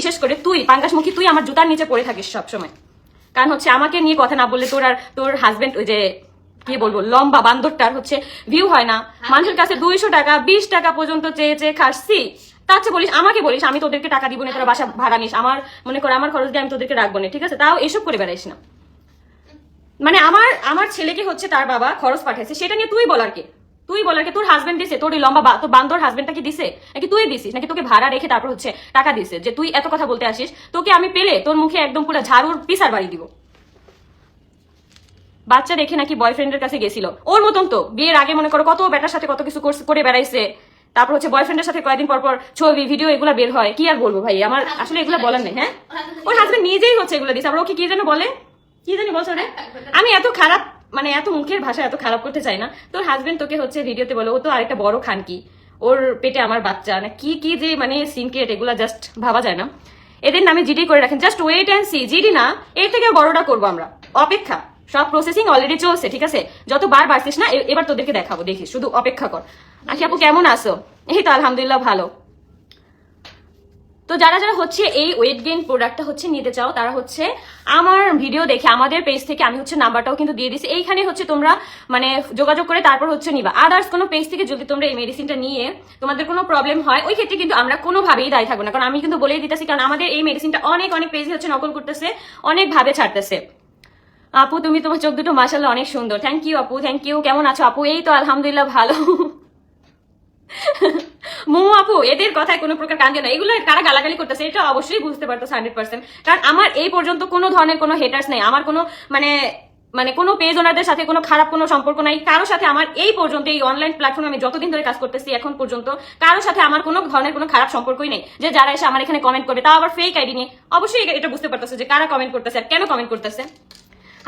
বিশেষ করে তুই পাঙ্গাসমুখী তুই আমার জুতার নিচে পড়ে থাকিস সবসময়। কারণ হচ্ছে আমাকে নিয়ে কথা না বললে তোর আর তোর হাজবেন্ড ওই যে কি বলব লম্বা বান্দরটার হচ্ছে ভিউ হয় না। মানুষের কাছে দুইশো টাকা বিশ টাকা পর্যন্ত চেয়ে চেয়ে খাসছি। তার চেয়ে বলিস আমাকে বলিস আমি তোদেরকে টাকা দিব না তোরা বাসা ভাড়া নিস। আমার মনে কর আমার খরচ দিয়ে আমি তোদেরকে রাখব না ঠিক আছে? তাও এসব করে বেড়াইস না। মানে আমার আমার ছেলেকে হচ্ছে তার বাবা খরচ পাঠাইছে সেটা নিয়ে তুই বলার কে? তুই বলার কে তোর হাজবেন্ড দিছে? তোর লম্বা বা- তোর হাজবেন্ডটা কি দিছে? নাকি তুই দিছিস? নাকি তোকে ভাড়া রেখে তারপর হচ্ছে টাকা দিছে যে তুই এত কথা বলতে আসিস? তোকে আমি পেলে তোর মুখে একদম পুরো ঝাড়ুর পিসার বাড়ি দিব। বাচ্চা রেখে নাকি বয়ফ্রেন্ডের কাছে গেছিল। ওর মতন তো। বিয়ের আগে মনে করো কত বেটার সাথে কত কিছু করে বেড়াইছে। তারপর হচ্ছে বয়ফ্রেন্ডের সাথে কয়েকদিন পর পর ছবি ভিডিও এগুলা বের হয়। কি আর বলব ভাই? আমার আসলে এগুলো বলার নেই হ্যাঁ? ওর হাজবেন্ড নিজেই হচ্ছে এগুলো দিচ্ছে আবার ওকে কি যেন বলে? কি জানি বলছো রে আমি এত খারাপ মানে এত মুখের ভাষা এত খারাপ করতে চাই না। তোর হাজবেন্ড তোকে হচ্ছে ভিডিওতে বলো, ও তো আরেকটা বড় খান কি ওর পেটে আমার বাচ্চা। না, কি কি যে মানে সিন ক্রিয়েট এগুলা জাস্ট ভাবা যায় না। এদের নামে জিডি করে রাখেন। Just wait and see GD না, এর থেকে বড়টা করব আমরা। অপেক্ষা। সব প্রসেসিং অলরেডি চলছে, ঠিক আছে? যত বার বাড়ছিস না এবার তোদেরকে দেখাবো। দেখিস, শুধু অপেক্ষা কর। আখি আপু, কেমন আছো? এই তো আলহামদুলিল্লাহ ভালো। তো যারা যারা হচ্ছে এই ওয়েট গেইন প্রোডাক্টটা হচ্ছে নিতে চাও, তারা হচ্ছে আমার ভিডিও দেখে, আমাদের পেজ থেকে আমি হচ্ছে নাম্বারটাও কিন্তু দিয়ে দিছি এইখানে হচ্ছে তোমরা মানে যোগাযোগ করে তারপর হচ্ছে নিবা। আদার্স কোনো পেজ থেকে যদি তোমরা এই মেডিসিনটা নিয়ে তোমাদের কোনো প্রবলেম হয়, ওই ক্ষেত্রে কিন্তু আমরা কোনোভাবেই দায়ী থাকব না। কারণ আমি কিন্তু বলেই দিতেছি, কারণ আমাদের এই মেডিসিনটা অনেক অনেক পেজে হচ্ছে নকল করতেছে অনেক ভাবে ছাড়তেছে। আপু, তুমি তোমার চোখ দুটো মাসাল্লাহ অনেক সুন্দর। থ্যাংক ইউ আপু থ্যাংক ইউ কেমন আছো? আপু, এই তো আলহামদুলিল্লাহ ভালো। মোমো আপু, এদের কথায় কোনো প্রকার কান না এগুলো কারা গালাগালি করতেছে, এটা অবশ্যই বুঝতে পারতো হান্ড্রেড পার্সেন্ট কারণ আমার এই পর্যন্ত কোনো ধরনের কোনো হেটার্স নেই। আমার কোনো মানে মানে কোনো পেজ ওনারদের সাথে কোনো খারাপ কোনো সম্পর্ক নাই। কারোর সাথে আমার এই পর্যন্ত এই অনলাইন প্ল্যাটফর্মে আমি যতদিন ধরে কাজ করতেছি, এখন পর্যন্ত কারোর সাথে আমার কোনো ধরনের কোনো খারাপ সম্পর্কই নেই। যে যারা এসে আমার এখানে কমেন্ট করবে, তাও আবার ফেক আইডি নিয়ে। অবশ্যই এটা বুঝতে পারতেছে যে কারা কমেন্ট করতেছে আর কেন কমেন্ট করতেছে।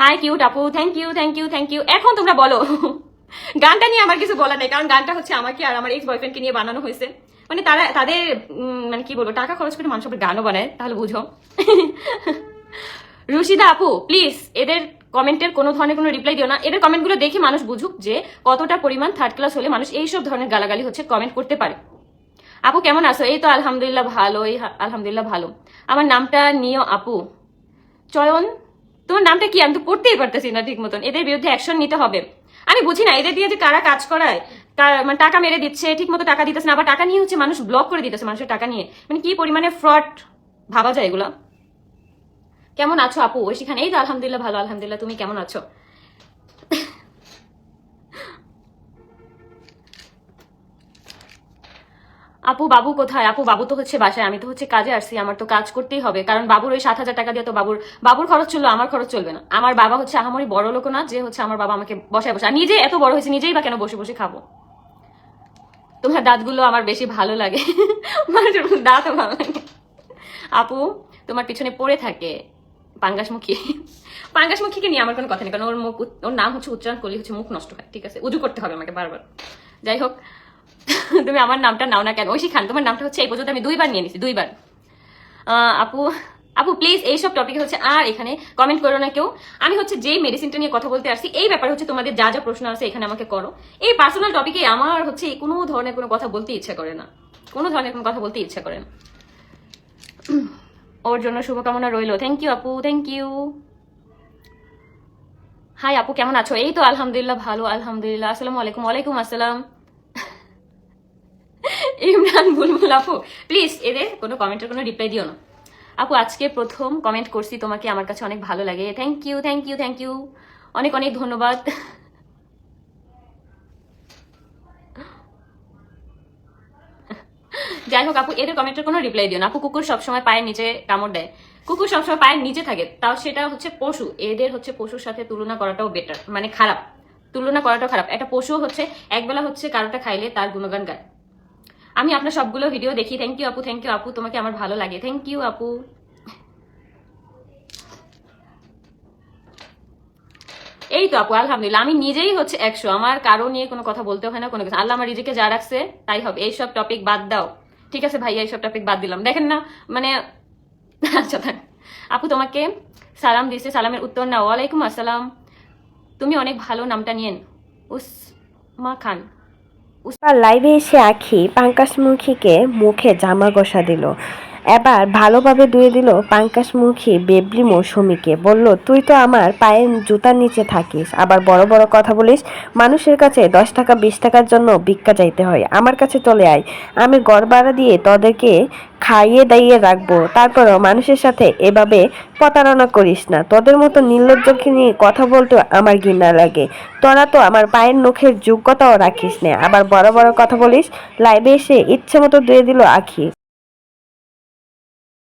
হাই কিউট আপু। Thank you thank you thank you এখন তোমরা বলো। গানটা নিয়ে আমার কিছু বলা নেই, কারণ গানটা হচ্ছে আমাকে আর আমার এক্স বয়ফ্রেন্ডকে নিয়ে বানানো হয়েছে। মানে তারা, তাদের মানে কি বলব, টাকা খরচ করে মানুষ গানও বানায়, তাহলে বুঝো। রুশিদা আপু প্লিজ এদের কমেন্টের কোনো ধরনের কোনো রিপ্লাই দিও না। এদের কমেন্টগুলো দেখে মানুষ বুঝুক যে কতটা পরিমাণ থার্ড ক্লাস হলে মানুষ এইসব ধরনের গালাগালি হচ্ছে কমেন্ট করতে পারে। আপু, কেমন আছো? এই তো আলহামদুলিল্লাহ ভালো, এই আলহামদুলিল্লাহ ভালো। আমার নামটা নিও আপু। চয়ন, তোমার নামটা কি? আমি তো পড়তেই পারতেছি না ঠিক মতন এদের বিরুদ্ধে অ্যাকশন নিতে হবে। আমি বুঝি না, এদের দিয়ে যে কারা কাজ করায় কার- মানে টাকা মেরে দিচ্ছে ঠিক মতো টাকা দিতেছে না, আবার টাকা নিয়ে হচ্ছে মানুষ ব্লক করে দিতেছে মানুষের টাকা নিয়ে। মানে কি পরিমাণে ফ্রড ভাবা যায় এগুলা? কেমন আছো আপু? সেখানে এই তো আলহামদুলিল্লাহ, ভালো, আলহামদুলিল্লাহ, তুমি কেমন আছো? আপু, বাবু কোথায়? আপু, বাবু তো হচ্ছে বাসায়, আমি তো হচ্ছে কাজে আসছি, আমার তো কাজ করতেই হবে। কারণ বাবুর ওই সাত হাজার টাকা দিয়ে তো বাবুর বাবুর খরচ চলল আমার খরচ চলবে না। আমার বাবা হচ্ছে আহামরি বড় লোক না, যে হচ্ছে আমার বাবা আমাকে বসায় বসে আর নিজে এত বড় হয়েছে, নিজেই বা কেন বসে বসে খাব? তোমার দাঁতগুলো আমার বেশি ভালো লাগে। দাঁতও ভালো লাগে। আপু, তোমার পিছনে পড়ে থাকে পাঙ্গাসমুখী পাঙ্গাসমুখীকে নিয়ে আমার কোনো কথা নেই, কারণ ওর মুখ ওর নাম হচ্ছে উচ্চারণ করলে হচ্ছে মুখ নষ্ট হয়। ঠিক আছে, উজু করতে হবে আমাকে বারবার। যাই হোক তুমি আমার নামটা নাও না কেন? ঐশী খান তোমার নামটা হচ্ছে এই পর্যন্ত আমি দুইবার নিয়ে নিছি, দুইবার। আপু আপু প্লিজ এইসব টপিকে হচ্ছে আর এখানে কমেন্ট করো না কেউ। আমি হচ্ছে যেই মেডিসিনটা নিয়ে কথা বলতে আসছি, এই ব্যাপারে হচ্ছে তোমাদের যা যা প্রশ্ন আছে এখানে আমাকে করো। এই পার্সোনাল টপিকে আমার হচ্ছে কোনো ধরনের কোনো কথা বলতে ইচ্ছা করে না। কোনো ধরনের কোনো কথা বলতে ইচ্ছা করে না। ওর জন্য শুভকামনা রইল। থ্যাংক ইউ আপু থ্যাংক ইউ হাই আপু, কেমন আছো? এই তো আলহামদুলিল্লাহ, ভালো, আলহামদুলিল্লাহ। আসসালামু আলাইকুম, ওয়ালাইকুম আসসালাম। ইমরান বুলবুল আপু প্লিজ এদের কোনো কমেন্টের কোনো রিপ্লাই দিও না। আপু, আজকে প্রথম কমেন্ট করছি, তোমাকে আমার কাছে অনেক ভালো লাগে। Thank you thank you thank you অনেক অনেক ধন্যবাদ। যাই হোক আপু এদের কমেন্টের কোনো রিপ্লাই দিও না। আপু, কুকুর সবসময় পায়ের নিচে কামড় দেয়। কুকুর সবসময় পায়ের নিচে থাকে, তাও সেটা হচ্ছে পশু। এদের হচ্ছে পশুর সাথে তুলনা করাটাও বেটার মানে খারাপ। তুলনা করাটাও খারাপ। একটা পশু হচ্ছে, একবেলা হচ্ছে কারোটা খাইলে তার গুণগান গায়। আমি আপনার সবগুলো ভিডিও দেখি। থ্যাংক ইউ আপু থ্যাংক ইউ আপু, তোমাকে আমার ভালো লাগে। থ্যাংক ইউ আপু। এই তো, আপু, আলহামদুলিল্লাহ। আমি নিজেই হচ্ছে একশো। আমার কারও নিয়ে কোনো কথা বলতে হয় না, কোনো কিছু। আল্লাহ আমার রিজিকে যা রাখছে, তাই হবে। এইসব টপিক বাদ দাও। ঠিক আছে ভাইয়া, এইসব টপিক বাদ দিলাম। দেখেন না মানে আচ্ছা। আপু, তোমাকে সালাম দিছে সালামের উত্তর না ওয়ালাইকুম আসসালাম। তুমি অনেক ভালো নামটা নিয়েন। উসমা খান। আর লাইভে এসে আখি পাঙ্কাশমুখীকে মুখে জামা ঘষা দিল। এবার ভালোভাবে ধুয়ে দিল পাঙ্কাসমুখী বেবলি মৌসুমীকে। বলল, তুই তো আমার পায়ের জুতার নিচে থাকিস। আবার বড় বড় কথা বলিস, মানুষের কাছে দশ টাকা, বিশ টাকার জন্য ভিক্ষা চাইতে হয়। আমার কাছে চলে আয়। আমি গড় ভাড়া দিয়ে তোদেরকে খাইয়ে দাইয়ে রাখব। তারপরও মানুষের সাথে এভাবে প্রতারণা করিস না। তোদের মতো নির্লজ্জকে নিয়ে কথা বলতে আমার ঘৃণা লাগে। তোরা তো আমার পায়ের নখের যোগ্যতাও রাখিস না। আবার বড় বড় কথা বলিস, লাইভে এসে ইচ্ছে মতো দিয়ে দিল আখি।